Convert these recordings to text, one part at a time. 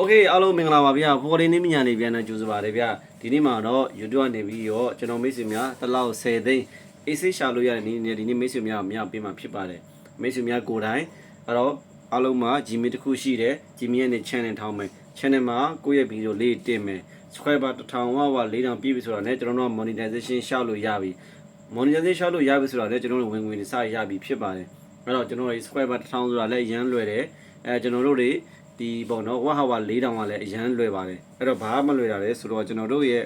โอเคအားလုံးမင်္ဂလာပါဗျာဖော်ဒီနေ့မညာနေပြန်တော့ကြိုးစားပါတယ်ဗျာဒီနေ့မှာတော့ YouTube ကနေပြီးတော့ကျွန်တော်မိတ်ဆွေများတစ်လောက်10သိန်းအေးစိရှာလို့ရတဲ့နေ့နေ့ဒီနေ့မိတ်ဆွေများမြှပေးမှာဖြစ်ပါတယ်မိတ်ဆွေများကိုယ်တိုင်အဲ့တော့အားလုံးမှာ Gmail တစ်ခုရှိတယ် Gmail ရဲ့ channel ထောင်းမယ် channel မှာကိုယ့်ရဲ့ဗီဒီယိုလေးတင်မယ် subscriber 1000ဝဝ4000ပြည့်ပြီဆိုတော့ねကျွန်တော်တို့ monetization ရှောက်လို့ရပြီ monetization ရှောက်လို့ရပြီဆိုတော့ねကျွန်တော်တို့ဝင်ငွေတွေစရပြီဖြစ်ပါတယ်အဲ့တော့ကျွန်တော်တို့ subscriber 1000ဆိုတာလည်းရမ်းလွယ်တယ်အဲကျွန်တော်တို့တွေ ဒီပေါ့နော်ဝါဟာဝါ၄တောင်ကလည်းအရန်လွယ်ပါတယ်အဲ့တော့ဘာမှမလွယ်တာလဲဆိုတော့ကျွန်တော်တို့ရဲ့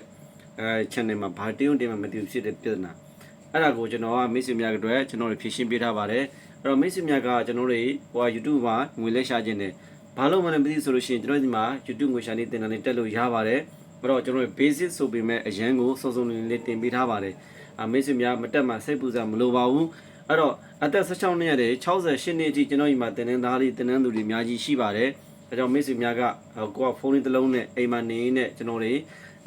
အဲ channel မှာဘာတင်းတင်းမှမသိဘူးဖြစ်တဲ့ပြဿနာအဲ့ဒါကိုကျွန်တော်ကမိတ်ဆွေများအတွက်ကျွန်တော်တို့ဖြည့်ရှင်းပေးထားပါတယ်အဲ့တော့မိတ်ဆွေများကကျွန်တော်တို့ဟို YouTube မှာငွေလဲရှာခြင်းတယ်ဘာလို့မှလည်းမသိဆိုလို့ရှိရင်ကျွန်တော်ဒီမှာ YouTube ငွေရှာနေတင်တာလေးတက်လို့ရပါတယ်အဲ့တော့ကျွန်တော်တို့ basic ဆိုပေမဲ့အရန်ကိုစုံစုံလင်လေးတင်ပေးထားပါတယ်အမိတ်ဆွေများမတက်မှစိတ်ပူစရာမလိုပါဘူးအဲ့တော့အသက်16နှစ်ရဲ့68နှစ်အထိကျွန်တော်ဒီမှာတင်နန်းသားလေးတင်နန်းသူတွေအများကြီးရှိပါတယ် ဒါကြောင့်မိတ်ဆွေများကကိုကဖုန်းလေးတစ်လုံးနဲ့အိမ်မှာနေနေကျွန်တော်တွေ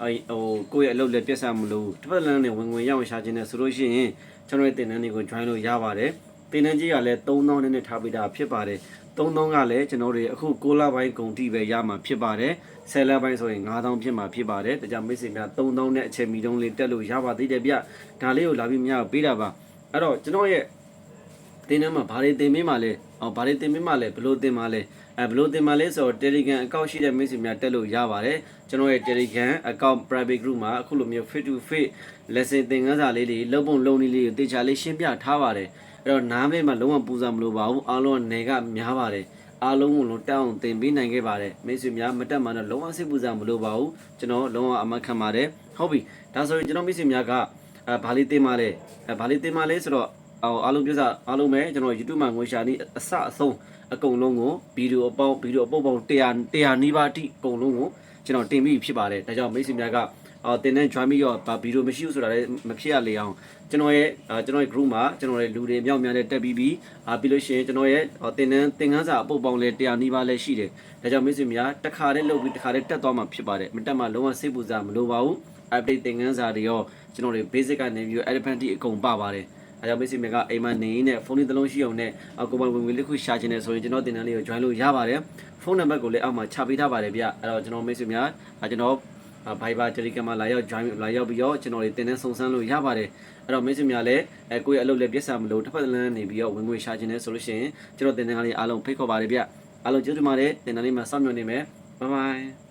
အဲဟိုကိုယ့်ရဲ့အလုပ်လည်းပြတ်စားမလို့တစ်ပတ်လမ်းနဲ့ဝင်ဝင်ရောက်ရှာခြင်းနဲ့ဆိုလို့ရှိရင်ကျွန်တော်ရဲ့တင်နန်းတွေကို join လို့ရပါတယ်တင်နန်းကြီးကလည်း3000နဲ့ထားပေးတာဖြစ်ပါတယ်3000ကလည်းကျွန်တော်တွေအခု6လပိုင်းကုန်တိပဲရမှာဖြစ်ပါတယ်10လပိုင်းဆိုရင်9000ဖြစ်မှာဖြစ်ပါတယ်ဒါကြောင့်မိတ်ဆွေများ3000နဲ့အချိန်မီတုံးလေးတက်လို့ရပါသေးတယ်ဗျဒါလေးကိုလာပြီးမြတ်ပေးတာပါအဲ့တော့ကျွန်တော်ရဲ့တင်းထဲမှာဘာတွေတင်ပေးမှလဲအော်ဘာတွေတင်ပေးမှလဲဘလို့တင်မှလဲ အဲဘလို့တင်မှလဲဆိုတော့ Telegram account ရှိတဲ့မိတ်ဆွေများတက်လို့ရပါတယ်ကျွန်တော်ရဲ့ Telegram account private group မှာအခုလိုမျိုး fit to fit lesson သင်ခန်းစာလေးတွေလုံပုံလုံနည်းလေးတွေတေချာလေးရှင်းပြထားပါတယ်အဲ့တော့နားမဲမှာလုံးဝပူစံမလို့ပါဘူးအားလုံးကနေကများပါတယ်အားလုံးကိုလုံးတက်အောင်သင်ပေးနိုင်ခဲ့ပါတယ်မိတ်ဆွေများမတက်မှတော့လုံးဝစိတ်ပူစံမလို့ပါဘူးကျွန်တော်လုံးဝအမတ်ခံပါတယ်ဟုတ်ပြီဒါဆိုရင်ကျွန်တော်မိတ်ဆွေများကအဲဘာလေးတင်မှလဲအဲဘာလေးတင်မှလဲဆိုတော့ အော်အားလုံးပြစားအားလုံးပဲကျွန်တော် YouTube မှာငွေရှာနေအစအဆုံးအကုန်လုံးကိုဗီဒီယိုအပေါင်းဗီဒီယိုအပုတ်ပေါင်း100 100နီးပါးအထိအကုန်လုံးကိုကျွန်တော်တင်ပြီးဖြစ်ပါတယ်ဒါကြောင့်မိတ်ဆွေများကအော်တင်တဲ့ join ပြီးတော့ဗာဗီဒီယိုမရှိဘူးဆိုတာလည်းမဖြစ်ရလေအောင်ကျွန်တော်ရဲ့အာကျွန်တော်ရဲ့ group မှာကျွန်တော်ရဲ့လူတွေမြောက်များနဲ့တက်ပြီးပြီးအာပြီးလို့ရှိရင်ကျွန်တော်ရဲ့တင်တဲ့သင်ခန်းစာအပုတ်ပေါင်းလဲ100နီးပါးလဲရှိတယ်ဒါကြောင့်မိတ်ဆွေများတစ်ခါတည်းလုပ်ပြီးတစ်ခါတည်းတက်သွားမှာဖြစ်ပါတယ်မတက်မှလုံးဝစိတ်ပူစရာမလိုပါဘူး update သင်ခန်းစာတွေရောကျွန်တော်တွေ basic ကနေပြီး elephant အကုန်ပါပါတယ် အဲကြောင့်မိတ်ဆွေများကအိမ်မှာနေနေဖုန်းလေးတစ်လုံးရှိအောင်နဲ့ကိုပိုင်ဝင်ဝင်လေးခုရှာချင်တယ်ဆိုရင်ကျွန်တော်တင်တန်းလေးကို join လို့ရပါတယ်ဖုန်းနံပါတ်ကိုလည်းအောက်မှာချပေးထားပါတယ်ဗျအဲ့တော့ကျွန်တော်မိတ်ဆွေများကျွန်တော် Viber Telegram မှာလာရောက် join လာရောက်ပြီးတော့ကျွန်တော်တွေတင်တန်းစုံစမ်းလို့ရပါတယ်အဲ့တော့မိတ်ဆွေများလည်းအဲကိုယ့်ရဲ့အလုပ်လည်းပြည့်စုံမလို့တစ်ဖက်တစ်လမ်းနေပြီးတော့ဝင်ဝင်ရှာချင်တယ်ဆိုလို့ရှိရင်ကျွန်တော်တင်တန်းလေးအားလုံးဖိတ်ခေါ်ပါတယ်ဗျအားလုံးကျေးဇူးတင်ပါတယ်တင်တန်းလေးမှာစောင့်မျှော်နေမယ် bye bye